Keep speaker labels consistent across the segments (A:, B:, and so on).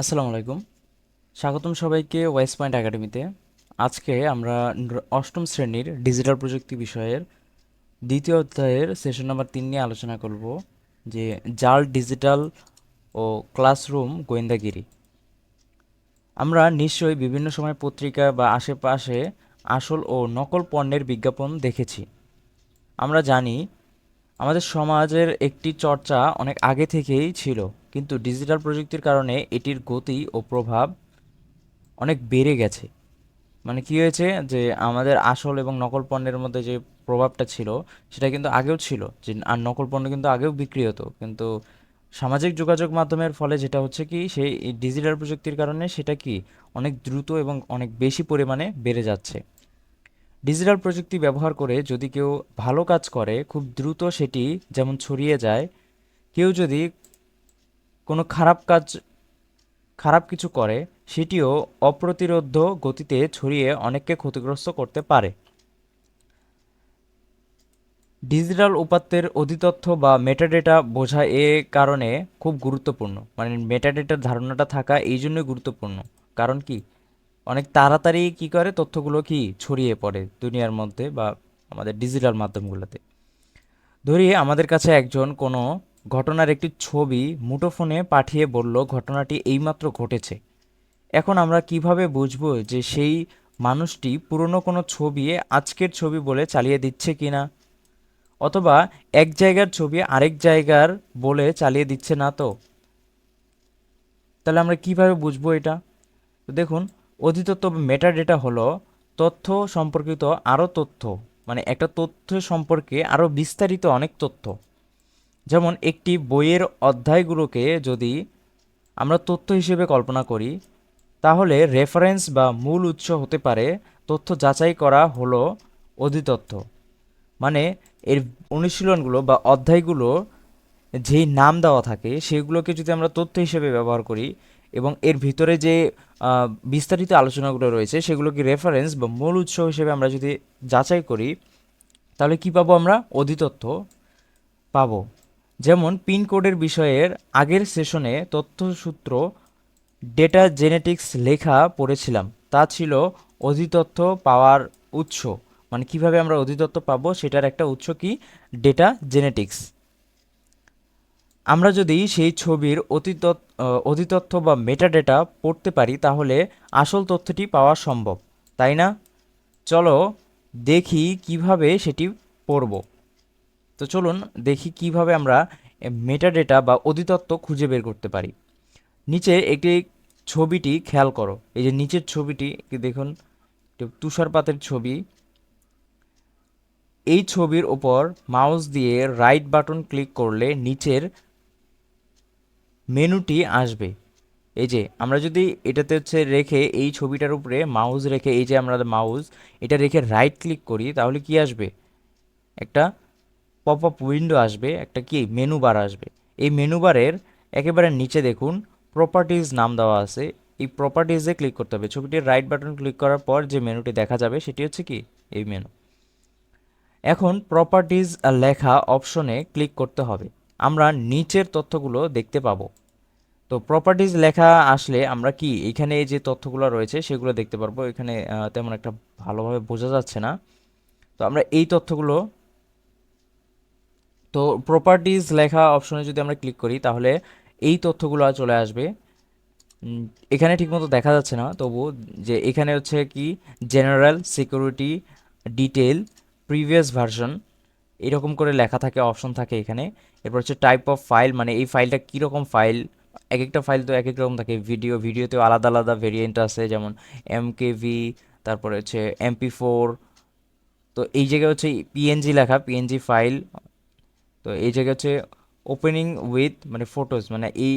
A: আসসালামু আলাইকুম। স্বাগতম সবাইকে ওয়েস্ট পয়েন্ট একাডেমিতে। আজকে আমরা অষ্টম শ্রেণির ডিজিটাল প্রযুক্তি বিষয়ের দ্বিতীয় অধ্যায়ের সেশন নাম্বার তিন নিয়ে আলোচনা করব, যে জাল ডিজিটাল ও ক্লাসরুম গোয়েন্দাগিরি। আমরা নিশ্চয়ই বিভিন্ন সময় পত্রিকা বা আশেপাশে আসল ও নকল পণ্যের বিজ্ঞাপন দেখেছি। আমরা জানি আমাদের সমাজের একটি চর্চা অনেক আগে থেকেই ছিল, কিন্তু ডিজিটাল প্রযুক্তির কারণে এটির গতি ও প্রভাব অনেক বেড়ে গেছে। মানে কি হয়েছে যে আমাদের আসল এবং নকল পণ্যের মধ্যে যে প্রভাবটা ছিল, সেটা কিন্তু আগেও ছিল, যে আর নকল পণ্য কিন্তু আগেও বিক্রি হতো। কিন্তু সামাজিক যোগাযোগ মাধ্যমের ফলে যেটা হচ্ছে কি, সেই ডিজিটাল প্রযুক্তির কারণে সেটা কি অনেক দ্রুত এবং অনেক বেশি পরিমাণে বেড়ে যাচ্ছে। ডিজিটাল প্রযুক্তি ব্যবহার করে যদি কেউ ভালো কাজ করে, খুব দ্রুত সেটি যেমন ছড়িয়ে যায়, কেউ যদি কোনো খারাপ কাজ, খারাপ কিছু করে, সেটিও অপ্রতিরোধ্য গতিতে ছড়িয়ে অনেককে ক্ষতিগ্রস্ত করতে পারে। ডিজিটাল উপাত্তের অধিতথ্য বা মেটাডেটা বোঝা এ কারণে খুব গুরুত্বপূর্ণ। মানে মেটাডেটার ধারণাটা থাকা এই জন্যই গুরুত্বপূর্ণ। কারণ কি? অনেক তাড়াতাড়ি কি করে? তথ্যগুলো কি ছড়িয়ে পড়ে দুনিয়ার মধ্যে বা আমাদের ডিজিটাল মাধ্যমগুলোতে? ধরি আমাদের কাছে একজন কোনো ঘটনার একটি ছবি মুঠোফোনে পাঠিয়ে বলল, ঘটনাটি এইমাত্র ঘটেছে। এখন আমরা কীভাবে বুঝব যে সেই মানুষটি পুরনো কোনো ছবি আজকের ছবি বলে চালিয়ে দিচ্ছে কি না? অথবা এক জায়গার ছবি আরেক জায়গার বলে চালিয়ে দিচ্ছে না তো? তাহলে আমরা কীভাবে বুঝব এটা? দেখুন অধিতত্ত্ব মেটাডেটা হলো তথ্য সম্পর্কিত আরও তথ্য মানে একটা তথ্য সম্পর্কে আরও বিস্তারিত অনেক তথ্য। যেমন একটি বইয়ের অধ্যায়গুলোকে যদি আমরা তথ্য হিসেবে কল্পনা করি, তাহলে রেফারেন্স বা মূল উৎস হতে পারে তথ্য যাচাই করা হলো অধিতথ্য মানে এর অনুশীলনগুলো বা অধ্যায়গুলো যেই নাম দেওয়া থাকে, সেগুলোকে যদি আমরা তথ্য হিসেবে ব্যবহার করি এবং এর ভিতরে যে বিস্তারিত আলোচনাগুলো রয়েছে সেগুলোকে রেফারেন্স বা মূল উৎস হিসেবে আমরা যদি যাচাই করি, তাহলে কি পাবো আমরা? অধিতথ্য পাবো। যেমন, পিন কোডের বিষয়ের আগের সেশনে তথ্যসূত্র, ডেটা জেনেটিক্স লেখা পড়েছিলাম। তা ছিল অধিতথ্য পাওয়ার উৎস। মানে কীভাবে আমরা অধিতথ্য পাবো, সেটার একটা উৎস কি? Data genetics. আমরা যদি সেই ছবির অতিতথ্য অধিতথ্য বা মেটাডেটা পড়তে পারি, তাহলে আসল তথ্যটি পাওয়া সম্ভব, তাই না? চলো দেখি কীভাবে সেটি পড়ব। তো চলুন দেখি কীভাবে আমরা মেটাডেটা বা অধিতত্ত্ব খুঁজে বের করতে পারি। নিচে একটি ছবিটি খেয়াল করো, এই যে নিচের ছবিটি দেখুন তুষারপাতের ছবি। এই ছবির ওপর মাউস দিয়ে রাইট বাটন ক্লিক করলে নিচের মেনুটি আসবে। এই যে, আমরা যদি এটাতে হচ্ছে রেখে এই ছবিটার উপরে মাউস রেখে, এই যে আমরা মাউস, এটা রেখে রাইট ক্লিক করি, তাহলে কি আসবে? একটা পপ আপ উইন্ডো আসবে, একটা কি মেনু বার আসবে। এই মেনু বারের একেবারে নিচে দেখুন প্রপার্টিজ নাম দেওয়া আছে। এই প্রপার্টিজে ক্লিক করতে হবে। ছবিটির রাইট বাটন ক্লিক করার পর যে মেনুটি দেখা যাবে, সেটি হচ্ছে কি? এই মেনু এখন প্রপার্টিজ লেখা অপশনে ক্লিক করতে হবে। আমরা নিচের তথ্যগুলো দেখতে পাবো। তো প্রপার্টিজ লেখা আসলে আমরা কি এখানে যে তথ্যগুলো রয়েছে সেগুলো দেখতে পারব। এখানে তেমন একটা ভালোভাবে বোঝা যাচ্ছে না। তো আমরা এই তথ্যগুলো, তো প্রপার্টিজ লেখা অপশনে যদি আমরা ক্লিক করি তাহলে এই তথ্যগুলো চলে আসবে। এখানে ঠিকমতো দেখা যাচ্ছে না, তবু যে এখানে হচ্ছে কি general security detail previous version এরকম করে লেখা থাকে অপশন থাকে এখানে। এরপর হচ্ছে টাইপ অফ ফাইল মানে এই ফাইলটা কীরকম ফাইল এক একটা ফাইল তো এক এক রকম থাকে। ভিডিও ভিডিওতেও আলাদা আলাদা ভেরিয়েন্ট আছে, যেমন এমকেভি তারপরে হচ্ছে এমপি ফোর তো এই জায়গায় হচ্ছে পিএনজি লেখা পিএনজি ফাইল তো এই জায়গায় হচ্ছে ওপেনিং উইথ মানে ফটোজ মানে এই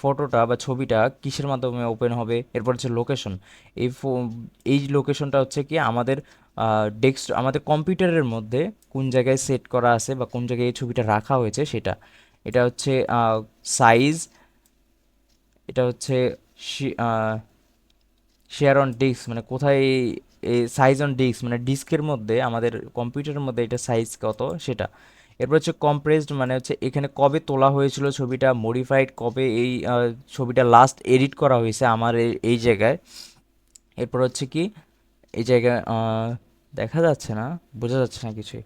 A: ফটোটা বা ছবিটা কিসের মাধ্যমে ওপেন হবে? এরপর হচ্ছে লোকেশন এই ফো- এই লোকেশনটা হচ্ছে কি আমাদের ডেস্ক আমাদের কম্পিউটারের মধ্যে কোন জায়গায় সেট করা আছে বা কোন জায়গায় এই ছবিটা রাখা হয়েছে সেটা। এটা হচ্ছে সাইজ এটা হচ্ছে শেয়ার অন ডিস্ক মানে কোথায় এই সাইজ অন ডিস্ক মানে ডিস্কের মধ্যে, আমাদের কম্পিউটারের মধ্যে এটা সাইজ কত সেটা। এরপর হচ্ছে কম্প্রেসড মানে হচ্ছে এখানে কবে তোলা হয়েছিল ছবিটা মডিফাইড কবে এই ছবিটা লাস্ট এডিট করা হয়েছে আমার এই জায়গায়। এরপর হচ্ছে কি, এই জায়গায় দেখা যাচ্ছে না, বোঝা যাচ্ছে না কিছুই।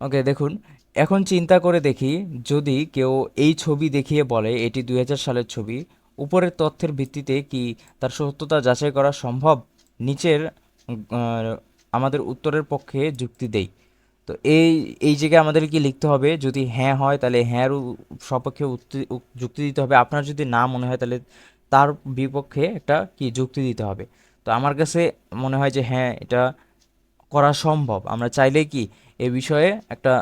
A: ওকে দেখুন, এখন চিন্তা করে দেখি যদি কেউ এই ছবি দেখিয়ে বলে, এটি দুই হাজার সালের ছবি, উপরের তথ্যের ভিত্তিতে কি তার সত্যতা যাচাই করা সম্ভব? নিচের আমাদের উত্তরের পক্ষে যুক্তি দেই। তো এই এই জায়গায় আমাদের কি লিখতে হবে? যদি হ্যাঁ হয়, তাহলে হ্যাঁর উ- সপক্ষে যুক্তি দিতে হবে। আপনার যদি না মনে হয়, তাহলে তার বিপক্ষে একটা কি, যুক্তি দিতে হবে। তো আমার কাছে মনে হয় যে হ্যাঁ এটা করা সম্ভব। আমরা চাইলেই কি এ বিষয়ে একটা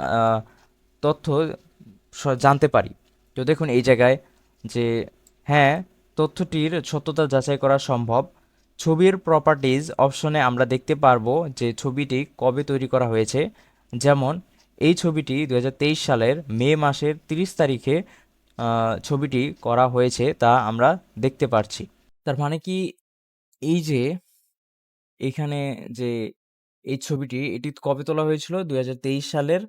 A: তথ্য জানতে পারি। তো দেখুন এই জায়গায় যে হ্যাঁ তথ্যটির সত্যতা যাচাই করা সম্ভব। ছবির প্রপার্টিজ অপশনে আমরা দেখতে পারব যে ছবিটি কবে তৈরি করা হয়েছে। যেমন, এই ছবিটি দু হাজার তেইশ সালের মে মাসের 30 তারিখে ছবিটি করা হয়েছে তা আমরা দেখতে পারছি। তার মানে কি এই যে, এখানে যে এই ছবিটি, এটি কবে তোলা হয়েছিল? দুই হাজার তেইশ সালের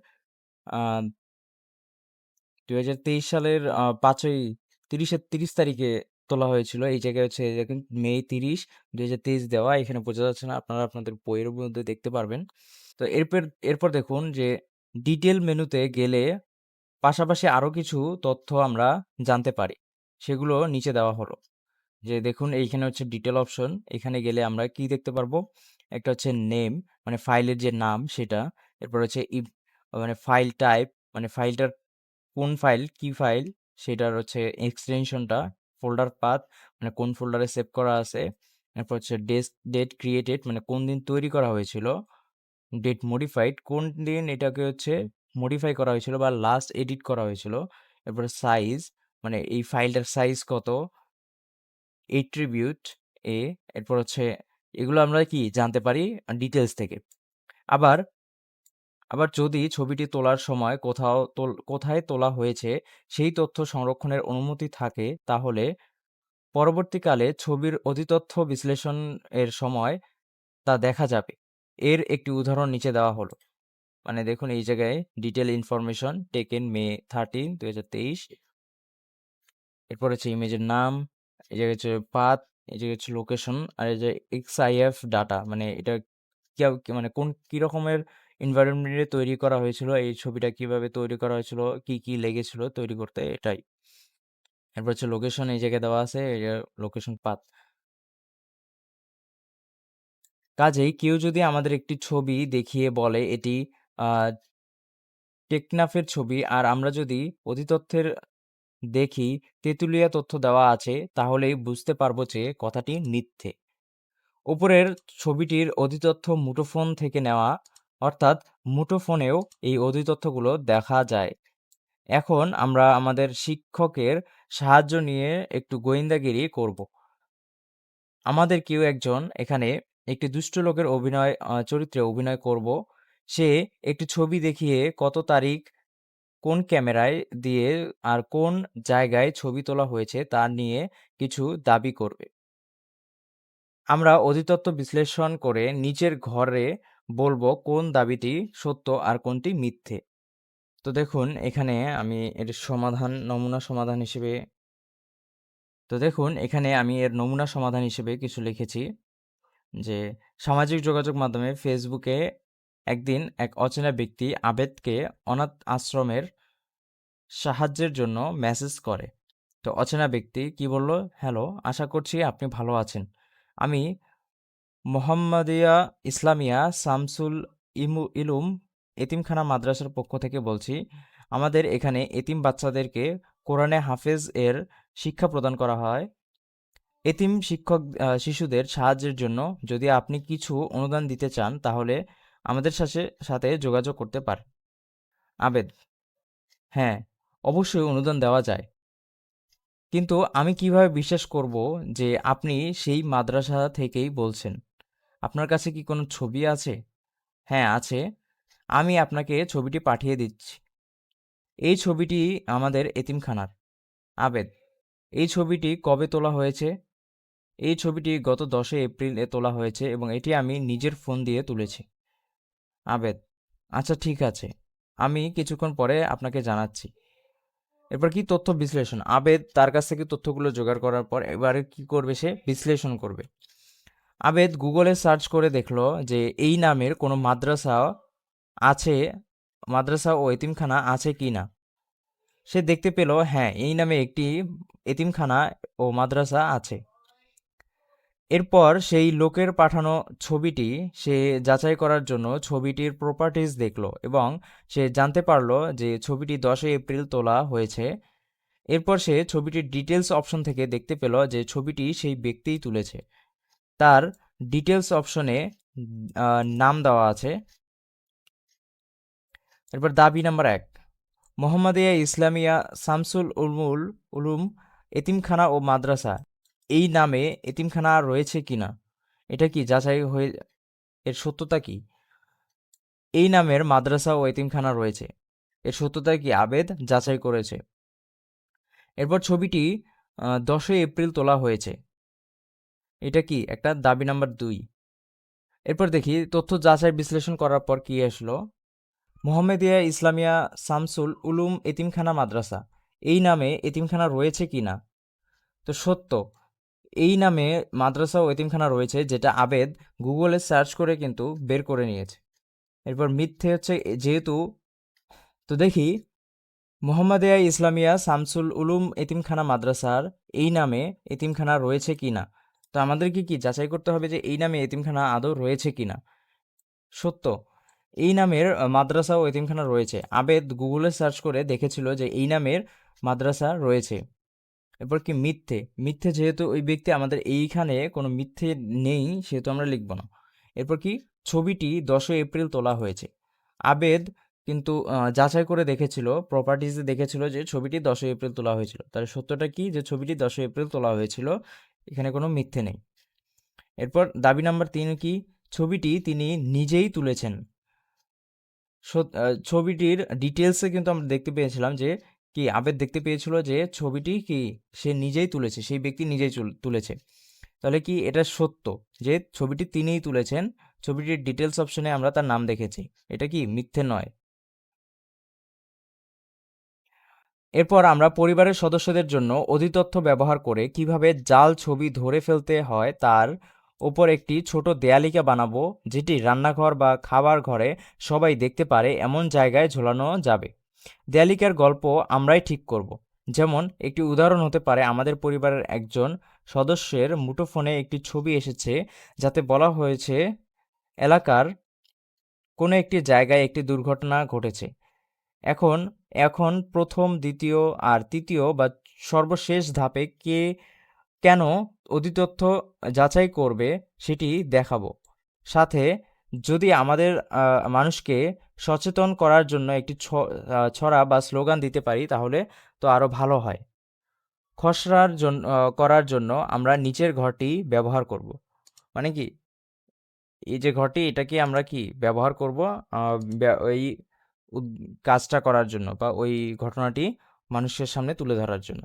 A: দুই সালের পাঁচই তিরিশে তিরিশ তারিখে তোলা হয়েছিল। এই জায়গায় হচ্ছে দেখুন, মে তিরিশ, দুই হাজার তেইশ দেওয়া। এখানে বোঝা যাচ্ছে না, আপনারা আপনাদের বইয়ের মধ্যে দেখতে পারবেন। তো এরপর এরপর দেখুন যে ডিটেল মেনুতে গেলে পাশাপাশি আরও কিছু তথ্য আমরা জানতে পারি। সেগুলো নিচে দেওয়া হলো। যে দেখুন, এইখানে হচ্ছে ডিটেল অপশন। এখানে গেলে আমরা কি দেখতে পারব? একটা হচ্ছে নেম মানে ফাইলের যে নাম সেটা, এরপর হচ্ছে ই- মানে ফাইল টাইপ মানে ফাইলটার কোন ফাইল কি ফাইল সেটার হচ্ছে এক্সটেনশনটা ফোল্ডার পাথ মানে কোন ফোল্ডারে সেভ করা আছে, এরপর হচ্ছে ডেস্ক ডেট ক্রিয়েটেড মানে কোন দিন তৈরি করা হয়েছিল ডেট মডিফাইড কোন দিন এটাকে হচ্ছে মডিফাই করা হয়েছিল বা লাস্ট এডিট করা হয়েছিল, এরপরে সাইজ মানে এই ফাইলটার সাইজ কত এট্রিবিউট এ এরপর হচ্ছে এগুলো আমরা কি জানতে পারি? ডিটেলস থেকে। আবার আবার যদি ছবিটি তোলার সময় কোথাও কোথায় তোলা হয়েছে সেই তথ্য সংরক্ষণের অনুমতি থাকে, তাহলে পরবর্তীকালে ছবির অধিতথ্য বিশ্লেষণ এর সময় তা দেখা যাবে। এর একটি উদাহরণ নিচে দেওয়া হলো। মানে দেখুন, এই জায়গায় detail information taken May thirteen দুই হাজার তেইশ। এরপর হচ্ছে ইমেজের নাম, এই জায়গায় হচ্ছে পাথ এই যে হচ্ছে লোকেশন আর এই যে এক্সআইএফ ডাটা মানে এটা মানে কোন কি রকমের এনভায়রনমেন্টে তৈরি করা হয়েছিল, এই ছবিটা কীভাবে তৈরি করা হয়েছিল, কি কি লেগেছিল তৈরি করতে এটাই। এরপর হচ্ছে লোকেশন এই জায়গায় দেওয়া আছে, এই যে লোকেশন পাথ কাজেই কেউ যদি আমাদের একটি ছবি দেখিয়ে বলে এটি টেকনাফের ছবি, আর আমরা যদি অধিতথ্যের দেখি তেঁতুলিয়া তথ্য দেওয়া আছে, তাহলেই বুঝতে পারব যে কথাটি মিথ্যে। উপরের ছবিটির অধিতথ্য মুঠোফোন থেকে নেওয়া, অর্থাৎ মুঠোফোনেও এই অধিতথ্যগুলো দেখা যায়। এখন আমরা আমাদের শিক্ষকের সাহায্য নিয়ে একটু গোয়েন্দাগিরি করব। আমাদের কেউ একজন এখানে একটি দুষ্ট লোকের অভিনয় চরিত্রে অভিনয় করব। সে একটি ছবি দেখিয়ে কত তারিখ কোন ক্যামেরায় দিয়ে আর কোন জায়গায় ছবি তোলা হয়েছে তা নিয়ে কিছু দাবি করবে। আমরা অধিতত্ত্ব বিশ্লেষণ করে নিচের ঘরে বলব কোন দাবিটি সত্য আর কোনটি মিথ্যে। তো দেখুন, এখানে আমি এর সমাধান, নমুনা সমাধান হিসেবে তো দেখুন, এখানে আমি এর নমুনা সমাধান হিসেবে কিছু লিখেছি যে, সামাজিক যোগাযোগ মাধ্যমে ফেসবুকে একদিন এক অচেনা ব্যক্তি আবেদকে অনাথ আশ্রমের সাহায্যের জন্য মেসেজ করে। তো অচেনা ব্যক্তি কি বলল হ্যালো আশা করছি আপনি ভালো আছেন। আমি মোহাম্মদিয়া ইসলামিয়া শামসুল ইমু, ইলুম এতিমখানা মাদ্রাসার পক্ষ থেকে বলছি, আমাদের এখানে এতিম বাচ্চাদেরকে কোরআনে হাফেজ এর শিক্ষা প্রদান করা হয়। এতিম শিক্ষক শিশুদের সাহায্যের জন্য যদি আপনি কিছু অনুদান দিতে চান, তাহলে আমাদের সাথে সাথে যোগাযোগ করতে পারেন আবেদ হ্যাঁ অবশ্যই অনুদান দেওয়া যায়। কিন্তু আমি কীভাবে বিশ্বাস করব যে আপনি সেই মাদ্রাসা থেকেই বলছেন? আপনার কাছে কি কোনো ছবি আছে? হ্যাঁ আছে। আমি আপনাকে ছবিটি পাঠিয়ে দিচ্ছি। এই ছবিটি আমাদের এতিমখানার। আবেদ, এই ছবিটি কবে তোলা হয়েছে? এই ছবিটি গত দশই এপ্রিলে তোলা হয়েছে এবং এটি আমি নিজের ফোন দিয়ে তুলেছি। আবেদ। আচ্ছা ঠিক আছে। আমি কিছুক্ষণ পরে আপনাকে জানাচ্ছি। এরপর কি তথ্য বিশ্লেষণ? আবেদ তার কাছ থেকে তথ্যগুলো জোগাড় করার পর এবারে কি করবে সে? বিশ্লেষণ করবে। আবেদ গুগলে সার্চ করে দেখল যে এই নামের কোনো মাদ্রাসা আছে, মাদ্রাসা ও এতিমখানা আছে কি না। সে দেখতে পেল হ্যাঁ এই নামে একটি এতিমখানা ও মাদ্রাসা আছে। এরপর সেই লোকের পাঠানো ছবিটি সে যাচাই করার জন্য ছবিটির প্রপার্টিজ দেখল এবং সে জানতে পারল যে ছবিটি দশই এপ্রিল তোলা হয়েছে। এরপর সে ছবিটির ডিটেলস অপশন থেকে দেখতে পেল যে ছবিটি সেই ব্যক্তিই তুলেছে। তার ডিটেলস অপশনে নাম দেওয়া আছে। এরপর দাবি নাম্বার এক, মোহাম্মদিয়া ইসলামিয়া শামসুল উলমুল উলুম এতিমখানা ও মাদ্রাসা। এই নামে এতিমখানা রয়েছে কিনা? এটা কি যাচাই হয়ে, এর সত্যতা কি? এই নামের মাদ্রাসা ও এতিমখানা রয়েছে। এর সত্যতা কি আবেদ? যাচাই করেছে। এরপর ছবিটি দশই এপ্রিল তোলা হয়েছে। এটা কি একটা দাবি নাম্বার দুই? এরপর দেখি, তথ্য যাচাই বিশ্লেষণ করার পর কি আসলো? মোহাম্মদিয়া ইসলামিয়া শামসুল উলুম এতিমখানা মাদ্রাসা। এই নামে এতিমখানা রয়েছে কি না তো সত্য। এই নামে মাদ্রাসা ও এতিমখানা রয়েছে, যেটা আবেদ গুগলে সার্চ করে কিন্তু বের করে নিয়েছে। এরপর মিথ্যে হচ্ছে যেহেতু, তো দেখি, মোহাম্মদিয়া ইসলামিয়া শামসুল উলুম এতিমখানা মাদ্রাসার এই নামে এতিমখানা রয়েছে কি না? তো আমাদেরকে কি যাচাই করতে হবে যে এই নামে এতিমখানা আদৌ রয়েছে কি না? সত্য, এই নামের মাদ্রাসা ও এতিমখানা রয়েছে। আবেদ গুগলে সার্চ করে দেখেছিল যে এই নামের মাদ্রাসা রয়েছে। এরপর কি মিথ্যে? মিথ্যে যেহেতু ওই ব্যক্তি আমাদের এইখানে কোনো মিথ্যে নেই, সেহেতু আমরা লিখব না। এরপর কি? ছবিটি দশই এপ্রিল তোলা হয়েছে। আবেদ কিন্তু যাচাই করে দেখেছিল প্রপার্টিজে দেখেছিল যে ছবিটি দশই এপ্রিল তোলা হয়েছিল। তাহলে সত্যটা কি? যে ছবিটি দশই এপ্রিল তোলা হয়েছিল, এখানে কোনো মিথ্যে নেই। এরপর দাবি নাম্বার তিন কি? ছবিটি তিনি নিজেই তুলেছেন। ছবিটির ডিটেলসে কিন্তু আমরা দেখতে পেয়েছিলাম যে কি আবেদ দেখতে পেয়েছিল যে ছবিটি কি সে নিজেই তুলেছে, সেই ব্যক্তি নিজেই তুলেছে। তাহলে কি এটা সত্য যে ছবিটি তিনিই তুলেছেন? ছবিটির ডিটেলস অপশনে আমরা তার নাম দেখেছি। এটা কি মিথ্যে নয়? এরপর আমরা পরিবারের সদস্যদের জন্য অধিতথ্য ব্যবহার করে কীভাবে জাল ছবি ধরে ফেলতে হয় তার ওপর একটি ছোট দেয়ালিকা বানাবো, যেটি রান্নাঘর বা খাবার ঘরে সবাই দেখতে পারে এমন জায়গায় ঝোলানো যাবে। দেয়ালিকার গল্প আমরাই ঠিক করব। যেমন, একটি উদাহরণ হতে পারে, আমাদের পরিবারের একজন সদস্যের মুঠোফোনে একটি ছবি এসেছে যাতে বলা হয়েছে, এলাকার কোনো একটি জায়গায় একটি দুর্ঘটনা ঘটেছে। এখন এখন প্রথম, দ্বিতীয় আর তৃতীয় বা সর্বশেষ ধাপে কে, কেন অধিতথ্য যাচাই করবে সেটি দেখাবো। সাথে যদি আমাদের মানুষকে সচেতন করার জন্য একটি ছড়া বা স্লোগান দিতে পারি, তাহলে তো আরও ভালো হয়। খসড়ার জন্য করার জন্য আমরা নিচের ঘরটি ব্যবহার করব। মানে কি? এই যে ঘরটি, এটাকে আমরা কি ব্যবহার করব? ওই কাজটা করার জন্য বা ওই ঘটনাটি মানুষের সামনে তুলে ধরার জন্য।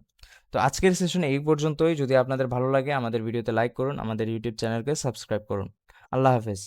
A: তো আজকের সেশন এই পর্যন্তই। যদি আপনাদের ভালো লাগে, আমাদের ভিডিওতে লাইক করুন, আমাদের ইউটিউব চ্যানেলকে সাবস্ক্রাইব করুন। আল্লাহ হাফেজ।